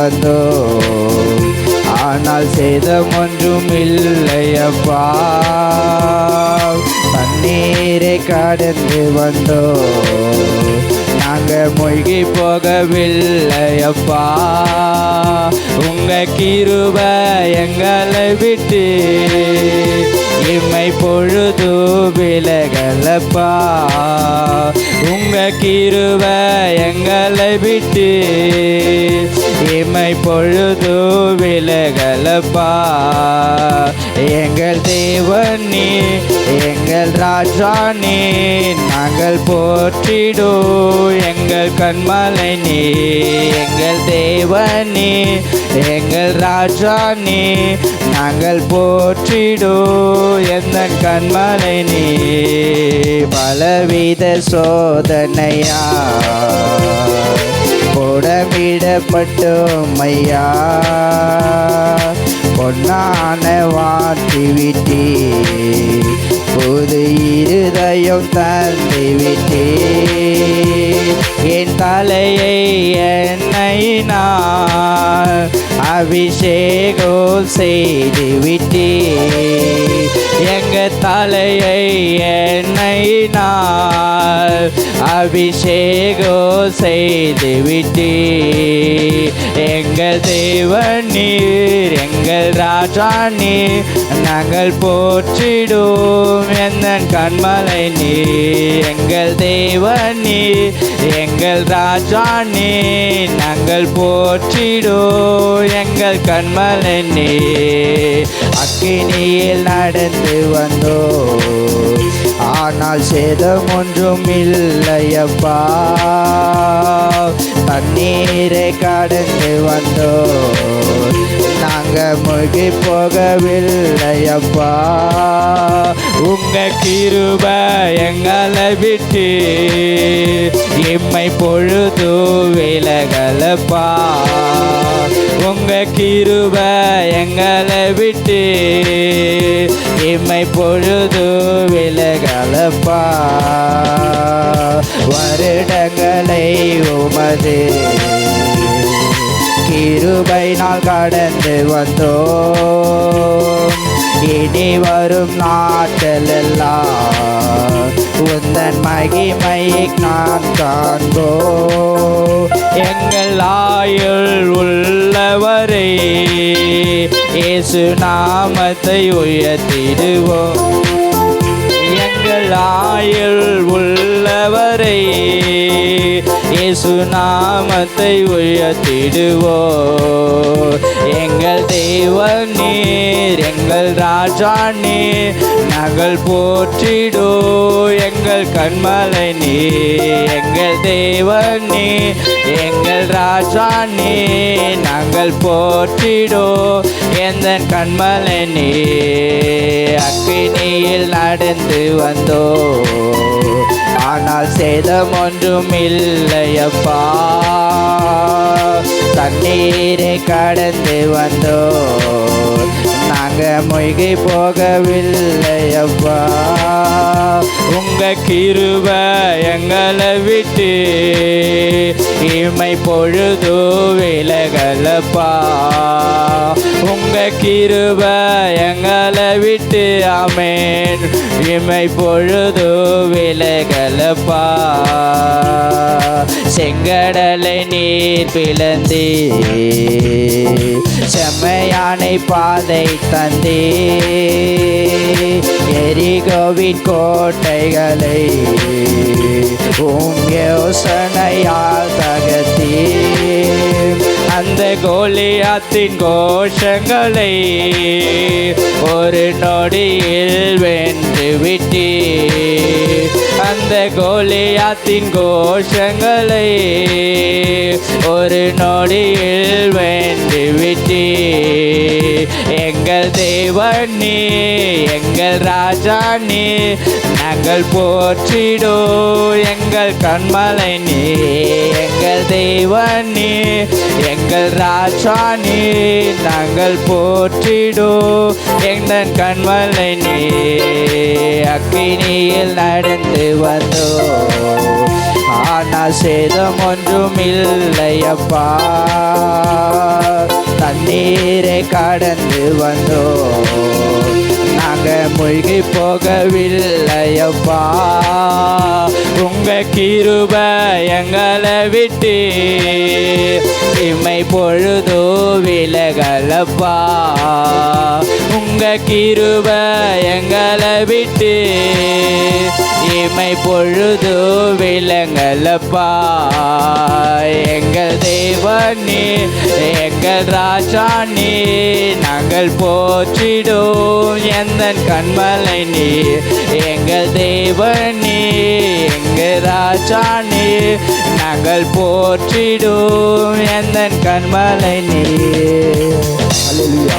வந்தோ. ஆனால் சேதம் ஒன்றும் இல்லையப்பா தண்ணீரை கடந்து வந்தோ. மூழ்கி போகவில்லையப்பா. உங்க கிருப எங்களை விட்டு இம்மை பொழுது விலகலப்பா. உங்க கிருப எங்களை விட்டு இம்மை பொழுது விலகலப்பா. எங்கள் தேவன் நீ எங்கள் ராஜா நீ நாங்கள் போற்றிடோ எங்கள் கண்மலை நீ எங்கள் தேவன் நீ எங்கள் ராஜா நீ நாங்கள் போற்றிடோ எந்த கண்மலை நீ பலவித சோதனையா? புடமிடப்பட்டோம் ஐயா. பொன்னான வாட்டிவிட்டே புது இருதயம் தந்துவிட்டே என் தலையை என்னை நான் அபிஷேகம் செய்து விட்டே எங்க தலையை நான் அபிஷேகம் செய்து விட்டே எங்கள் தேவன் நீர் எங்கள் ராஜா நீர் நாங்கள் போற்றிடும் எந்த கண்மலை நீர் எங்கள் தேவன் நீர் எங்கள் ராஜா நீர் நாங்கள் போற்றிடும் எங்கள் கண்மலை நீர் அக்கினியில் நடந்து வந்தோம். ஆனால் சேதம் ஒன்றும் இல்லையப்பா. தண்ணீரை கடந்து வந்தோ. நாங்கள் மூழ்கி போகவில்லையப்பா. உங்க கிருப எங்களை விட்டு இம்மை பொழுது விலகலப்பா. உங்க கிருப எங்களை விட்டு இம்மை பொழுது விலகலப்பா வருடங்களை உமது கிருபை நாள் கடந்து வந்தோம். இனி வரும் நாட்களெல்லாம் உந்தன் மகிமை நான் காண்போ எங்கள் ஆயுள் உள்ளவரே இயேசு நாமத்தை உயர்த்திடுவோம். எங்கள் ஆயில் உள்ளவரை. இயேசு நாமத்தை உயர்த்திடுவோ எங்கள் தெய்வம் நீர் எங்கள் ராஜா நீர் நாங்கள் போற்றிடோ. எங்கள் கண்மலை நீர் எங்கள் தெய்வம் நீர் எங்கள் ராஜா நீர் நாங்கள் போற்றிடோ. எந்த கண்மலை நீர் அக்கினியில் நடந்து வந்தோ ஆனால் சேதம் ஒன்றும் இல்லையப்பா. தண்ணீரை கடந்து வந்தோ நாங்க போகவில்லை அவ்வா. உங்க கிருப எங்களை விட்டு இமை பொழுது விலகலப்பா. உங்க கிருப எங்களை விட்டு அமேன் இமை பொழுது விலகலப்பா. செங்கடலை நீர் பிளந்தே பாதை தந்தே. எரிகோவின் கோட்டைகளை உம் யோசனையால் தகத்தே அந்த கோலியாத்தின் கோஷங்களை ஒரு நொடியில் வென்று விட்டே அந்த கோலியாத்தின் கோஷங்களை ஒரு நொடியில் வேண்டி விட்டே. எங்கள் தேவன் நீ எங்கள் ராஜா நீ நாங்கள் போற்றிடோ. எங்கள் கண்மலை நீ எங்கள் தெய்வன் நீ எங்கள் ராஜா நீர் நாங்கள் போற்றிடோ. எங்கள் கண்மலை நீ அக்கினியில் நடந்து வந்தோம் ஆனால் சேதம் ஒன்றும் இல்லையப்பா தண்ணீரை கடந்து வந்தோம் மூழ்கி போகவில்லையப்பா உங்கள் கிருப எங்களை விட்டு இமை பொழுதோ விலகலப்பா. உங்கள் கிருப எங்களை விட்டு இமை பொழுதோ விலங்கலப்பா எங்கள் தேவனே எங்கள் ராஜா நீ நாங்கள் போற்றிடும். எந்த கண்மலை நீ எங்கள் தேவனே எங்கள் ராஜா நீ நாங்கள் போற்றிடும். எந்த கண்மலை நீ அல்லேலூயா